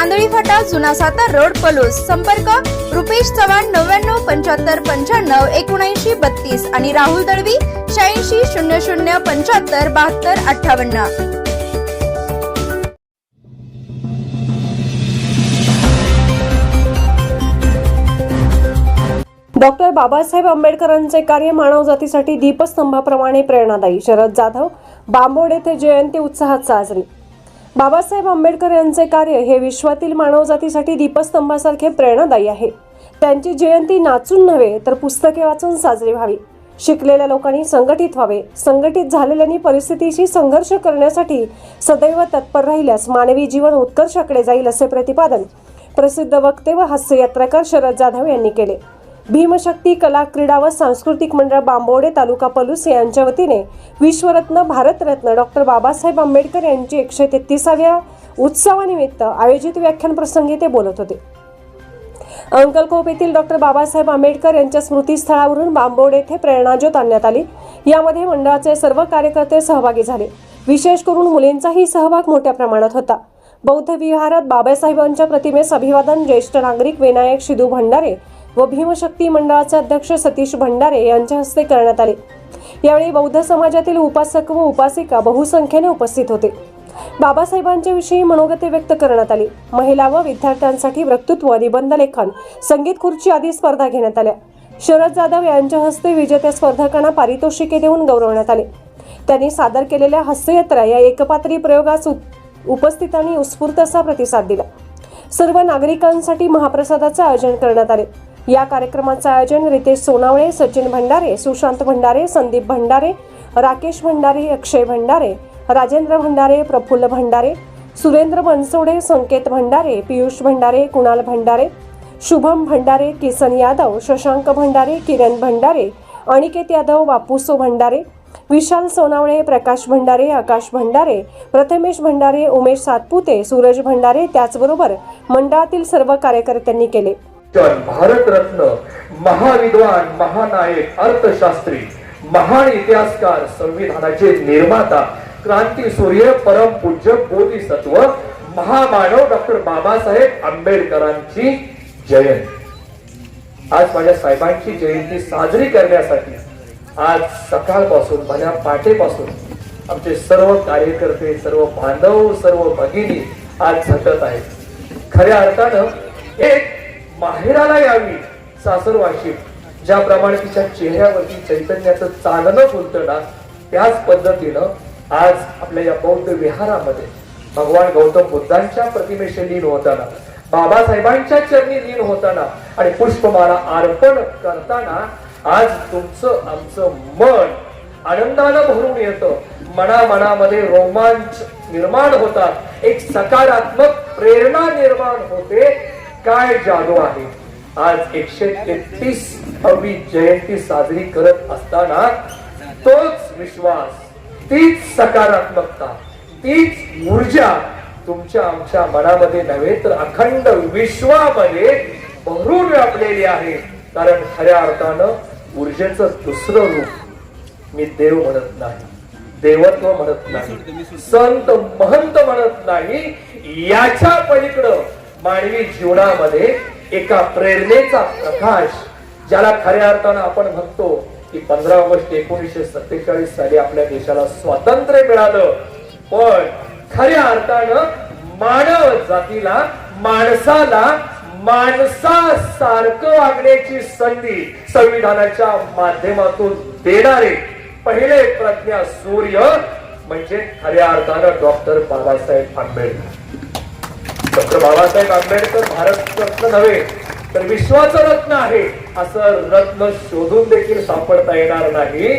Andhali Phata जुना Satara road Palus. संपर्क रुपेश चव्हाण नव्याण्णव पंच्याहत्तर पंच्याण्णव एकोणऐंशी बत्तीस आणि राहुल दळवी शहाऐंशी शून्य शून्य पंच्याहत्तर बहात्तर अठ्ठावन्न. डॉक्टर बाबासाहेब आंबेडकरांचे कार्य मानवजातीसाठी दीपस्तंभाप्रमाणे प्रेरणादायी. शरद जाधव बांबोड येथे जयंती उत्साहात साजरी. बाबासाहेब आंबेडकर यांचे कार्य हे विश्वातील मानवजातीसाठी दीपस्तंभासारखे प्रेरणादायी आहे. त्यांची जयंती नाचून नव्हे तर पुस्तके वाचून साजरी व्हावी. शिकलेल्या लोकांनी संघटित व्हावे संघटित झालेल्यांनी परिस्थितीशी संघर्ष करण्यासाठी सदैव तत्पर राहिल्यास मानवी जीवन उत्कर्षाकडे जाईल असे प्रतिपादन प्रसिद्ध वक्ते व हास्ययात्राकार शरद जाधव यांनी केले. भीमशक्ती कला क्रीडा व सांस्कृतिक मंडळ बांबोडे तालुका पलूस यांच्या वतीने विश्वरत्न भारतरत्न डॉक्टर बाबासाहेब आंबेडकर यांची एकशे तेहतीसाव्या उत्सवानिमित्त आयोजित व्याख्यान प्रसंगी ते बोलत होते. अंकलकोप येथील डॉक्टर बाबासाहेब आंबेडकर यांच्या स्मृतीस्थळावरून बांबोड येथे प्रेरणाज्योत आणण्यात आली. यामध्ये मंडळाचे सर्व कार्यकर्ते सहभागी झाले. विशेष करून मुलींचाही सहभाग मोठ्या प्रमाणात होता. बौद्ध विहारात बाबासाहेबांच्या प्रतिमेस अभिवादन ज्येष्ठ नागरिक विनायक शिदू भंडारे व भीमशक्ती मंडळाचे अध्यक्ष सतीश भंडारे यांच्या हस्ते करण्यात आले. यावेळी बौद्ध समाजातील उपासक व उपासिका बहुसंख्येने उपस्थित होते. बाबासाहेबांच्या विषयी मनोगते व्यक्त करण्यात आली. महिला व विद्यार्थ्यांसाठी वक्तृत्व निबंध लेखन संगीत खुर्ची आदी स्पर्धा घेण्यात आल्या. शरद जाधव यांच्या हस्ते विजेत्या स्पर्धकांना पारितोषिके देऊन गौरवण्यात आले. त्यांनी सादर केलेल्या हास्ययात्रा या एकपात्री प्रयोगास उपस्थितांनी उत्स्फूर्त असा प्रतिसाद दिला. सर्व नागरिकांसाठी महाप्रसादाचे आयोजन करण्यात आले. या कार्यक्रमाचं आयोजन रितेश सोनावळे सचिन भंडारे सुशांत भंडारे संदीप भंडारे राकेश भंडारे अक्षय भंडारे राजेंद्र भंडारे प्रफुल्ल भंडारे सुरेंद्र बनसोडे संकेत भंडारे पियुष भंडारे कुणाल भंडारे शुभम भंडारे किसन यादव शशांक भंडारे किरण भंडारे अनिकेत यादव बापूसो भंडारे विशाल सोनावळे प्रकाश भंडारे आकाश भंडारे प्रथमेश भंडारे उमेश सातपुते सूरज भंडारे त्याचबरोबर मंडळातील सर्व कार्यकर्त्यांनी केले. जन भारतरत्न महाविद्वान महानायक अर्थशास्त्री महान इतिहासकार संविधानाचे निर्माता क्रांती सूर्य परम पूज्य बोधिसत्व महामानव डॉक्टर बाबासाहेब आंबेडकरांची जयंती. आज माझ्या साहेबांची जयंती साजरी करण्यासाठी आज सकाळपासून भल्या पाठेपासून आमचे सर्व कार्यकर्ते सर्व बांधव सर्व भगिनी आज झटत आहेत. खऱ्या अर्थानं एक माहेराला यावी सासरवाशी ज्याप्रमाणे तिच्या चेहऱ्यावरती चैतन्याचं चालणं फुलतं ना त्याच पद्धतीनं आज आपल्या या बौद्ध विहारामध्ये भगवान गौतम बुद्धांच्या प्रतिमेशी लीन होताना बाबासाहेबांच्या चरणी लीन होताना आणि पुष्पमाला अर्पण करताना आज तुमचं आमचं मन आनंदानं भरून येतं. मना मनामध्ये रोमांच निर्माण होतात. एक सकारात्मक प्रेरणा निर्माण होते. काय जादू आहे? आज एकशे तेहतीस हवी जयंती साजरी करत असताना तोच विश्वास तीच सकारात्मकता तीच ऊर्जा तुमच्या आमच्या मनामध्ये नव्हे तर अखंड विश्वामध्ये भरून व्यापलेली आहे. कारण खऱ्या अर्थानं ऊर्जेचं दुसरं रूप मी देव म्हणत नाही देवत्व म्हणत नाही संत महंत म्हणत नाही. याच्या पलीकडं मानवी जीवनामध्ये एका प्रेरणेचा प्रकाश ज्याला खऱ्या अर्थानं आपण म्हणतो की पंधरा ऑगस्ट एकोणीसशे सत्तेचाळीस साली आपल्या देशाला स्वातंत्र्य मिळालं. पण खऱ्या अर्थानं मानव जातीला माणसाला माणसासारखं वागण्याची संधी संविधानाच्या माध्यमातून देणारे पहिले प्रज्ञा सूर्य म्हणजे खऱ्या अर्थानं डॉक्टर बाबासाहेब आंबेडकर. डॉक्टर बाबासाहेब आंबेडकर भारत रत्न नव्हे तर विश्वाचं रत्न आहे असं रत्न शोधून देखील सापडता येणार नाही.